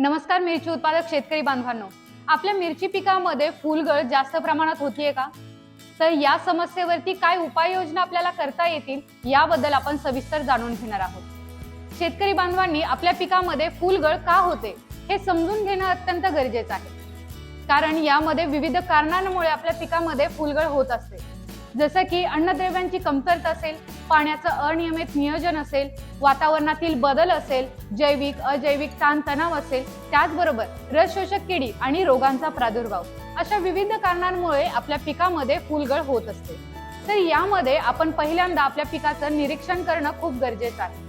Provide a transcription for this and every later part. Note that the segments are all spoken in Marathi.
नमस्कार मिरची उत्पादक शेतकरी बांधवांनो. आपल्या मिरची पिकामध्ये फुलगळ जास्त प्रमाणात होतीये का? तर या समस्येवरती काय उपाययोजना आपल्याला करता येतील याबद्दल आपण सविस्तर जाणून घेणार आहोत. शेतकरी बांधवांनी आपल्या पिकामध्ये फुलगळ का होते हे समजून घेणं अत्यंत गरजेचं आहे. कारण यामध्ये विविध कारणांमुळे आपल्या पिकामध्ये फुलगळ होत असते. जसं की अन्नद्रव्यांची कमतरता असेल पाण्याचं अनियमित नियोजन असेल वातावरणातील बदल असेल जैविक अजैविक ताणतणाव असेल त्याचबरोबर रस शोषक किडी आणि रोगांचा प्रादुर्भाव. अशा विविध कारणांमुळे आपल्या पिकामध्ये फुलगळ होत असते. तर यामध्ये आपण पहिल्यांदा आपल्या पिकाचं निरीक्षण करणं खूप गरजेचं आहे.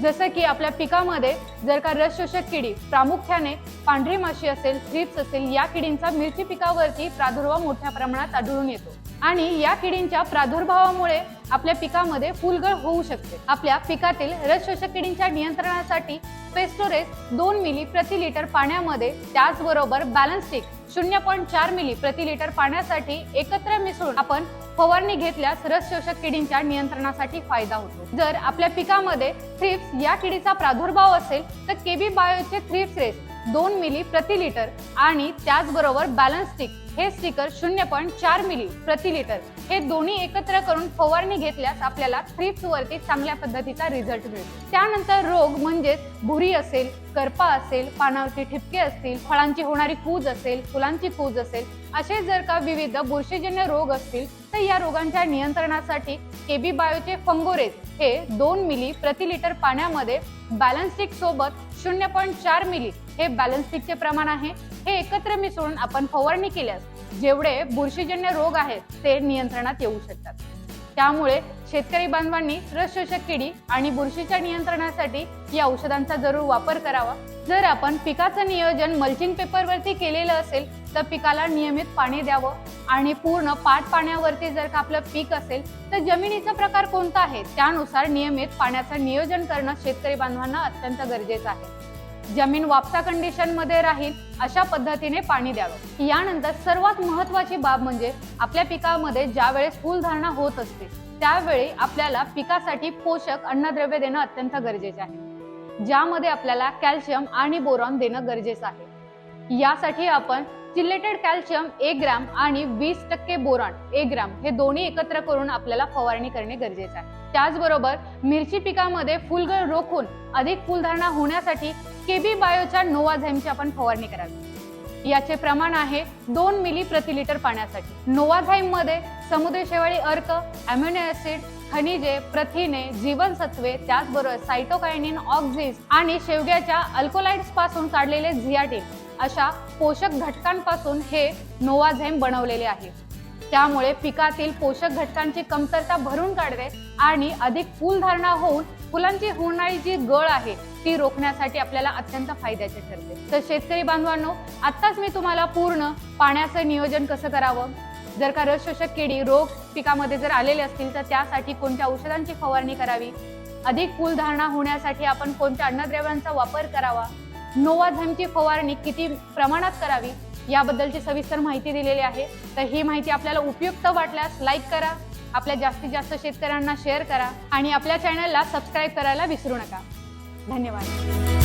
जसं की आपल्या पिकामध्ये जर का रस शोषक किडी प्रामुख्याने पांढरी माशी असेल थ्रिप्स असेल या किडींचा मिरची पिकावरती प्रादुर्भाव मोठ्या प्रमाणात आढळून येतो. आणि या किडींच्या प्रादुर्भावामुळे आपल्या पिकामध्ये फुलगळ होऊ शकते. आपल्या पिकातील रस शोषक किडींच्या नियंत्रणासाठी पेस्टोरेस दोन मिली प्रति लिटर पाण्यामध्ये त्याचबरोबर बॅलन्स स्टिक शून्य पॉईंट चार मिली प्रति लिटर पाण्यासाठी एकत्र मिसळून आपण फवारणी घेतल्यास रस शोषक किडींच्या नियंत्रणासाठी फायदा होतो. जर आपल्या पिकामध्ये थ्रिप्स या किडीचा प्रादुर्भाव असेल तर केबी बायोचे थ्रिप्स रेस दोन मिली प्रति लिटर आणि त्याचबरोबर बॅलन्स स्टिक हे स्टिकर शून्य पॉईंट चार मिली प्रति लिटर. हे दोन्ही एकत्र करून फवारणी घेतल्यास आपल्याला थ्रिप्स वरती चांगल्या पद्धतीचा रिझल्ट मिळतो. त्यानंतर रोग म्हणजेच भुरी असेल करपा असेल पानावरती ठिपके असतील फळांची होणारी कूज असेल फुलांची कूज असेल असे जर का विविध बुरशीजन्य रोग असतील तर या रोगांच्या नियंत्रणासाठी केबी बायोचे फंगोरेज हे दोन मिली प्रति लिटर पाण्यामध्ये बॅलन्स्टिक सोबत शून्य पॉईंट चार मिली हे बॅलन्स्टिकचे प्रमाण आहे. हे एकत्र मिसळून आपण फवारणी केल्यास जेवढे बुरशीजन्य रोग आहेत ते नियंत्रणात येऊ शकतात. त्यामुळे शेतकरी बांधवांनी रस शोषक किडी आणि बुरशीच्या नियंत्रणासाठी या औषधांचा जरूर वापर करावा. जर आपण पिकाचं नियोजन मल्चिंग पेपरवरती केलेलं असेल तर पिकाला नियमित पाणी द्यावं आणि पूर्ण पाट पाण्यावरती जर का आपलं पीक असेल तर जमिनीचा प्रकार कोणता आहे त्यानुसार नियमित पाण्याचं नियोजन करणं शेतकरी बांधवांना अत्यंत गरजेचं आहे. जमीन वापसा कंडिशनमध्ये राहील अशा पद्धतीने पाणी द्यावं. यानंतर सर्वात महत्वाची बाब म्हणजे आपल्या पिकामध्ये ज्या वेळेस फुलधारणा होत असते त्यावेळी आपल्याला पिकासाठी पोषक अन्नद्रव्य देणं अत्यंत गरजेचे आहे. ज्यामध्ये आपल्याला कॅल्शियम आणि बोरॉन देणं गरजेचं आहे. यासाठी आपण चिल्लेटेड कॅल्शियम एक ग्रॅम आणि वीस टक्के बोरॉन एक ग्रॅम हे दोन्ही एकत्र करून आपल्याला फवारणी करणे गरजेचे आहे. त्याचबरोबर मिरची पिकामध्ये फुलगळ रोखून अधिक फुलधारणा होण्यासाठी केबी बायोच्या नोवाझाईमची आपण फवारणी करावी. याचे प्रमाण आहे दोन मिली प्रति लिटर पाण्यासाठी. नोवाझाईममध्ये समुद्री शेवाळी अर्क अॅम्युनो ऍसिड खनिजे प्रथिने जीवनसत्वे त्याचबरोबर सायटोकायनिन ऑक्झिस आणि शेवग्याच्या अल्कोलाइड्सपासून काढलेले झियाटिन अशा पोषक घटकांपासून हे नोवाझेम बनवलेले आहे. त्यामुळे पिकातील पोषक घटकांची कमतरता भरून काढते आणि अधिक फुलधारणा होऊन फुलांची होणारी जी गळ आहे ती रोखण्यासाठी आपल्याला अत्यंत फायद्याचे ठरते. तर शेतकरी बांधवांनो आत्ताच मी तुम्हाला पूर्ण पाण्याचं नियोजन कसं करावं? जर का रस शोषक किडी रोग पिकामध्ये जर आलेले असतील तर त्यासाठी कोणत्या औषधांची फवारणी करावी? अधिक फुलधारणा होण्यासाठी आपण कोणत्या अन्नद्रव्यांचा वापर करावा? नोवाझमची फवारणी किती प्रमाणात करावी? याबद्दलची सविस्तर माहिती दिलेली आहे. तर ही माहिती आपल्याला उपयुक्त वाटल्यास लाईक करा. आपल्या जास्तीत जास्त शेतकऱ्यांना शेअर करा. आणि आपल्या चॅनलला सबस्क्राईब करायला विसरू नका. धन्यवाद.